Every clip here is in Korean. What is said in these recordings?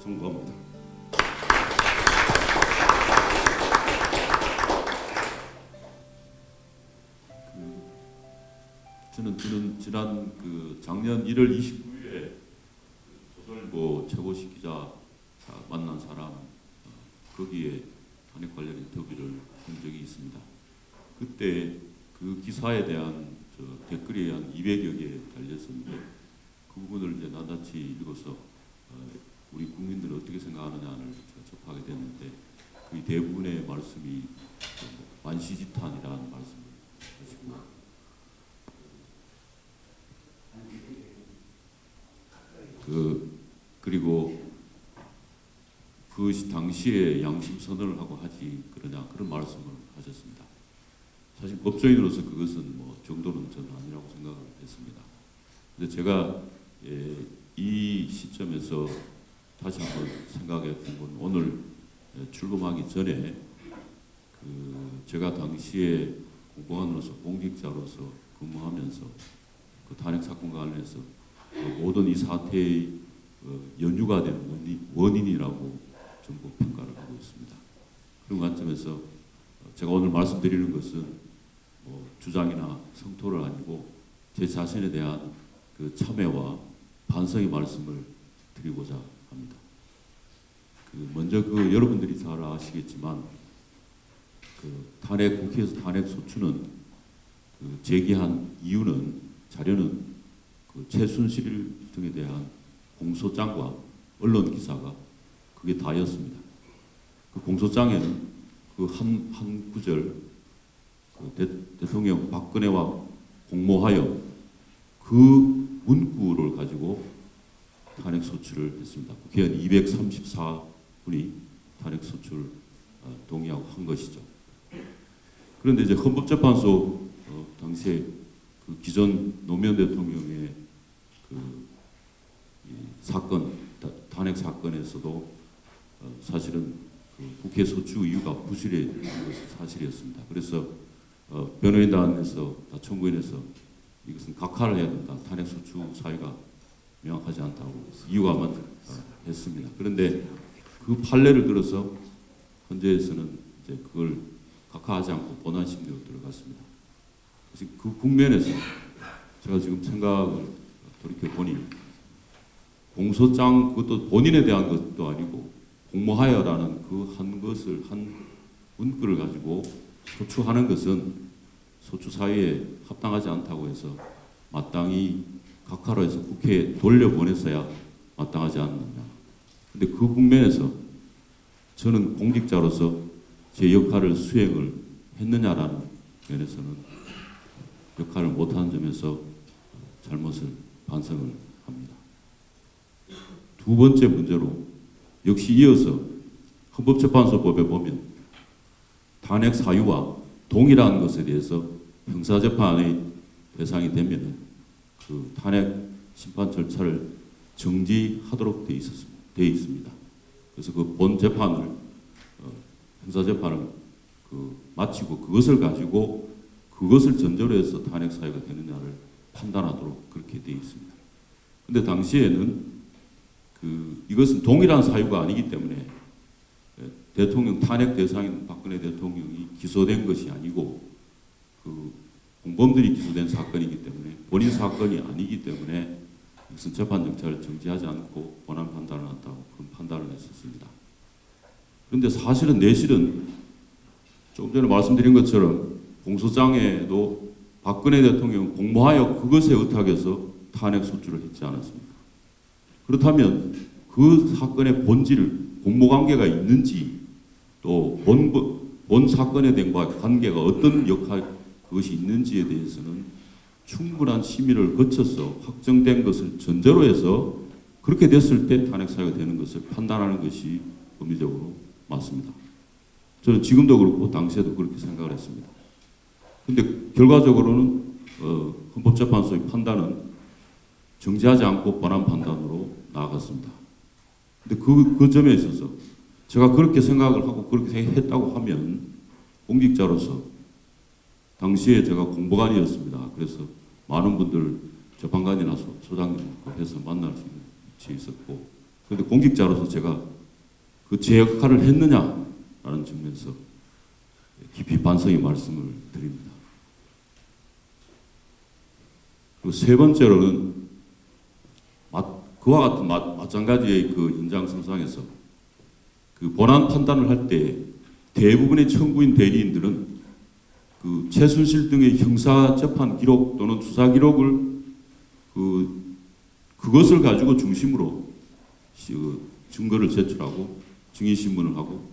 선고합니다. 그 저는 지난, 지난 그 작년 1월 29일에 조선일보 최고식 기자 만난 사람 어, 거기에 탄핵 관련된 협의를 한 적이 있습니다. 그때 그 기사에 대한 댓글이 한 200여 개 달렸었는데 그 부분을 이제 나낱이 읽어서 국민들은 어떻게 생각하느냐를 접하게 됐는데 그 대부분의 말씀이 그 만시지탄이라는 말씀을 하시고 그 그리고 그 시- 당시에 양심 선언을 하고 하지 그러냐 그런 말씀을 하셨습니다. 사실 법조인으로서 그것은 뭐 정도는 저는 아니라고 생각을 했습니다. 근데 제가 예, 이 시점에서 다시 한번 생각했던 건 오늘 예, 출범하기 전에 그 제가 당시에 공무원으로서 공직자로서 근무하면서 그 탄핵 사건 관련해서 그 모든 이 사태의 어, 연유가 되는 원인, 원인 이라고 전부 평가를 하고 있습니다. 그런 관점에서 어, 제가 오늘 말씀드리는 것은 뭐 주장이나 성토를 아니고 제 자신에 대한 그 참회와 반성의 말씀을 드리고자 합니다. 그 먼저 그 여러분들이 잘 아시겠지만 그 탄핵 국회에서 탄핵 소추는 그 제기한 이유는 자료는 그 최순실 등에 대한 공소장과 언론 기사가 그게 다였습니다. 그 공소장에는 그한 한 구절 그 대, 대통령 박근혜와 공모하여 그 문구를 가지고 탄핵 소추를 했습니다. 국회의원 234분이 탄핵 소추를 어, 동의하고 한 것이죠. 그런데 이제 헌법재판소 어, 당시에 그 기존 노무현 대통령의 그이 사건 다- 탄핵 사건에서도 어, 사실은 그 국회 소추 이유가 부실했던 것이 사실이었습니다. 그래서 어, 변호인단에서 다 청구인에서 이것은 각하를 해야 된다. 탄핵 소추 사유가 명확하지 않다고 이유가만 어, 했습니다. 그런데 그 판례를 들어서 헌재에서는 이제 그걸 각하하지 않고 본안 심리로 들어갔습니다. 그 국면에서 제가 지금 생각을 돌이켜 보니 공소장 그것도 본인에 대한 것도 아니고 공모하여라는 그 한 것을 한 문구를 가지고 소추하는 것은 소추 사유에 합당하지 않다고 해서 마땅히 각하로 해서 국회에 돌려보냈어야 마땅하지 않느냐. 근데 그 국면에서 저는 공직자로서 제 역할을 수행을 했느냐라는 면에서는 역할을 못하는 점에서 잘못을 반성을 합니다. 두 번째 문제로 역시 이어서 헌법재판소법에 보면 탄핵 사유와 동일한 것에 대해서 형사재판의 대상이 되면 그 탄핵 심판 절차를 정지하도록 돼 있었습니다. 돼 있습니다. 그래서 그 본 재판을 어, 형사 재판을 그 마치고 그것을 가지고 그것을 전제로 해서 탄핵 사유가 되느냐를 판단하도록 그렇게 돼 있습니다. 근데 당시에는 그 이것은 동일한 사유가 아니기 때문에 예, 대통령 탄핵 대상인 박근혜 대통령이 기소된 것이 아니고 그 공범들이 기소된 사건이기 때문에 본인 사건이 아니기 때문에 이것은 재판 절차를 정지하지 않고 본안 판단을 한다고 그런 판단을 했었습니다. 그런데 사실은 내실은 조금 전에 말씀드린 것처럼 공소장에도 박근혜 대통령 공모하여 그것에 의탁해서 탄핵 소추를 했지 않았습니까? 그렇다면 그 사건의 본질, 공모 관계가 있는지 또 본, 본 사건에 대한 관계가 어떤 역할, 그것이 있는지에 대해서는 충분한 심의를 거쳐서 확정된 것을 전제로 해서 그렇게 됐을 때 탄핵 사유가 되는 것을 판단하는 것이 법리적으로 맞습니다. 저는 지금도 그렇고 당시에도 그렇게 생각을 했습니다. 근데 결과적으로는 어, 헌법재판소의 판단은 정지하지 않고 본안 판단으로 나아갔습니다. 근데 그, 그 점에 있어서 제가 그렇게 생각을 하고 그렇게 했다고 하면 공직자로서 당시에 제가 공보관이었습니다. 그래서 많은 분들 재판관이나 소, 소장님 해서 만날 수 있는 위치에 있었고 그런데 공직자로서 제가 그 제 역할을 했느냐라는 측면에서 깊이 반성의 말씀을 드립니다. 그리고 세 번째로는 마- 그와 같은 마, 마찬가지의 그 인장선상에서 그 본안 판단을 할 때 대부분의 청구인 대리인들은 그 최순실 등의 형사 재판 기록 또는 수사 기록을 그 그것을 가지고 중심으로 시- 그 증거를 제출하고 증인 신문을 하고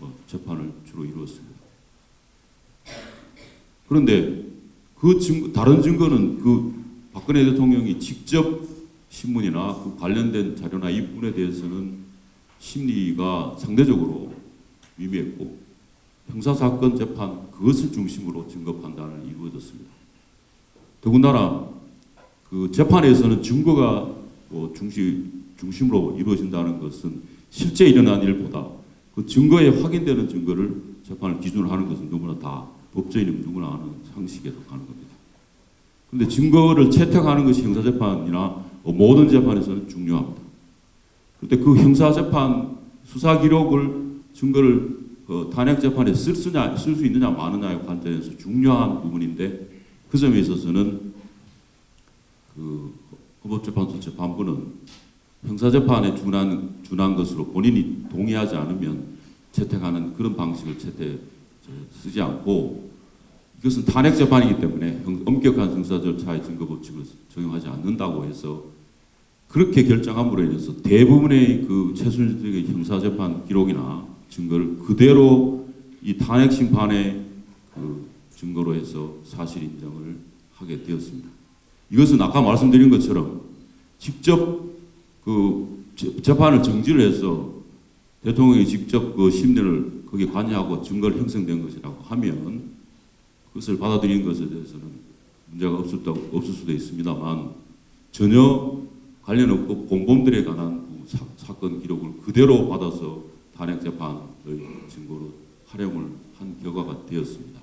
어, 재판을 주로 이루었습니다. 그런데 그 증거, 다른 증거는 그 박근혜 대통령이 직접 신문이나 그 관련된 자료나 이 부분에 대해서는 심리가 상대적으로 미미했고 형사 사건 재판 그것을 중심으로 증거 판단을 이루어졌습니다. 더군다나 그 재판에서는 증거가 뭐 중심 중심으로 이루어진다는 것은 실제 일어난 일보다 그 증거에 확인되는 증거를 재판을 기준으로 하는 것은 너무나 다 법조인은 누구나 아는 상식에 속하는 겁니다. 그런데 증거를 채택하는 것이 형사재판이나 모든 재판에서는 중요합니다. 그때 그 형사재판 수사 기록을 증거를 그 탄핵 재판에 쓸 수냐 쓸 수 있느냐 마느냐의 관점에서 중요한 부분인데 그 점에 있어서는 그 헌법재판소 재판부는 형사재판에 준한 준한 것으로 본인이 동의하지 않으면 채택하는 그런 방식을 채택 저, 쓰지 않고 이것은 탄핵 재판이기 때문에 형- 엄격한 형사 절차의 증거 법칙을 적용하지 않는다고 해서 그렇게 결정함으로 인해서 대부분의 그 최순실 등의 형사 재판 기록이나 증거를 그대로 이 탄핵 심판의 그 증거로 해서 사실 인정을 하게 되었습니다. 이것은 아까 말씀드린 것처럼 직접 그 재- 재판을 정지를 해서 대통령이 직접 그 심리를 거기에 관여하고 증거를 형성된 것이라고 하면 그것을 받아들이는 것에 대해서는 문제가 수- 없을 수도 있습니다만 전혀 관련 없고 공범들에 관한 그 사, 사건 기록을 그대로 받아서 탄핵 재판의 증거로 활용을 한 결과가 되었습니다.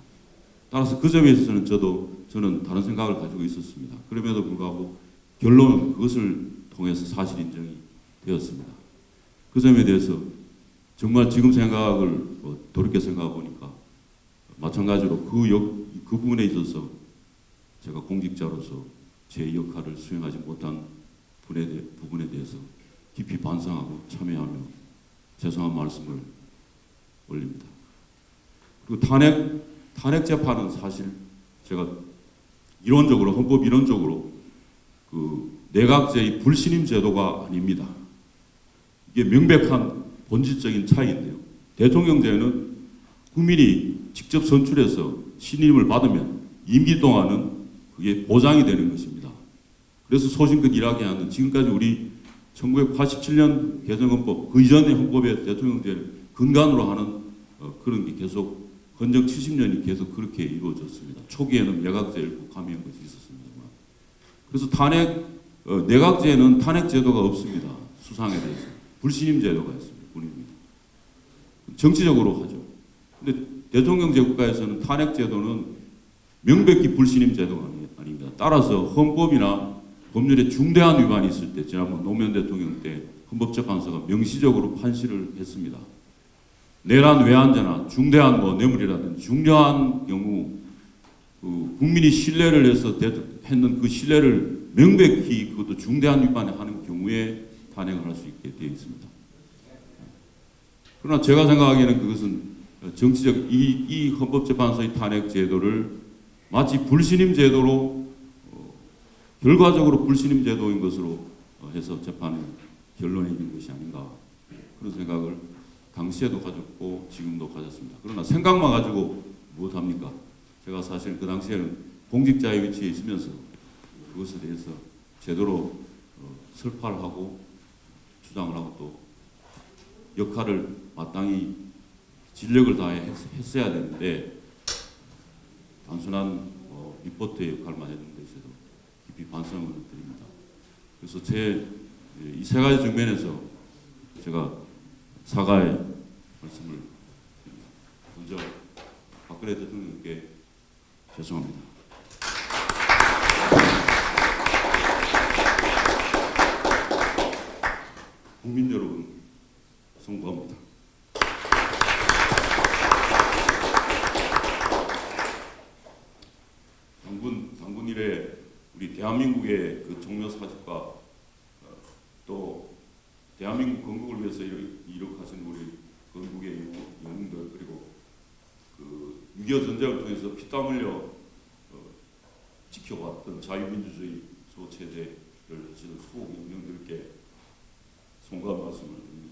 따라서 그 점에 있어서는 저도 저는 다른 생각을 가지고 있었습니다. 그럼에도 불구하고 결론은 그것을 통해서 사실 인정이 되었습니다. 그 점에 대해서 정말 지금 생각을 뭐 돌이켜 생각해 보니까 마찬가지로 그, 역, 그 부분에 있어서 제가 공직자로서 제 역할을 수행하지 못한 부분에 대해서 깊이 반성하고 참여하며 죄송한 말씀을 올립니다. 그리고 탄핵 탄핵 재판은 사실 제가 이론적으로 헌법 이론적으로 그 내각제의 불신임 제도가 아닙니다. 이게 명백한 본질적인 차이인데요. 대통령제는 국민이 직접 선출해서 신임을 받으면 임기 동안은 그게 보장이 되는 것입니다. 그래서 소신껏 일하게 하는 지금까지 우리 1987년 개정헌법 그 이전의 헌법의 대통령제를 근간으로 하는 어, 그런 게 계속 건정 70년이 계속 그렇게 이루어졌습니다. 초기에는 내각제 일부 가미한 것이 있었습니다만 그래서 탄핵 어, 내각제는 탄핵 제도가 없습니다. 수상에 대해서 불신임 제도가 있습니다. 군입니다. 정치적으로 하죠. 근데 대통령제 국가에서는 탄핵 제도는 명백히 불신임 제도가 아닙니다. 따라서 헌법이나 법률에 중대한 위반이 있을 때 지난번 노무현 대통령 때 헌법재판소가 명시적으로 판시를 했습니다. 내란 외환죄나 중대한 뭐 뇌물이라든지 중요한 경우 그 국민이 신뢰를 해서 대- 했는 그 신뢰를 명백히 그것도 중대한 위반을 하는 경우에 탄핵을 할 수 있게 되어 있습니다. 그러나 제가 생각하기에는 그것은 정치적 이, 이 헌법재판소의 탄핵 제도를 마치 불신임 제도로 어, 결과적으로 불신임 제도인 것으로 어, 해서 재판을 결론에 이른 것이 아닌가 그런 생각을 당시에도 가졌고 지금도 가졌습니다. 그러나 생각만 가지고 무엇 합니까? 제가 사실 그 당시에는 공직자의 위치에 있으면서 그것에 대해서 제대로 어, 설파를 하고 주장을 하고 또 역할을 마땅히 진력을 다해 했- 했어야 되는데 단순한 어, 리포트의 역할만 했는 데 반성을 드립니다. 그래서 제 이 세 가지 측면에서 제가 사과의 말씀을. 먼저 박근혜 대통령께 죄송합니다. 국민 여러분 송구합니다. 당군 당군 일에 우리 대한민국의 그 종묘 사직과 어, 또 대한민국 건국을 위해서 이룩- 이룩하신 우리 건국의 영웅- 영웅들 그리고 그 6.25 전쟁을 통해서 피땀 흘려 어, 지켜왔던 자유민주주의 소체제를 하시는 수호 영령들께 송구한 말씀을 드립니다.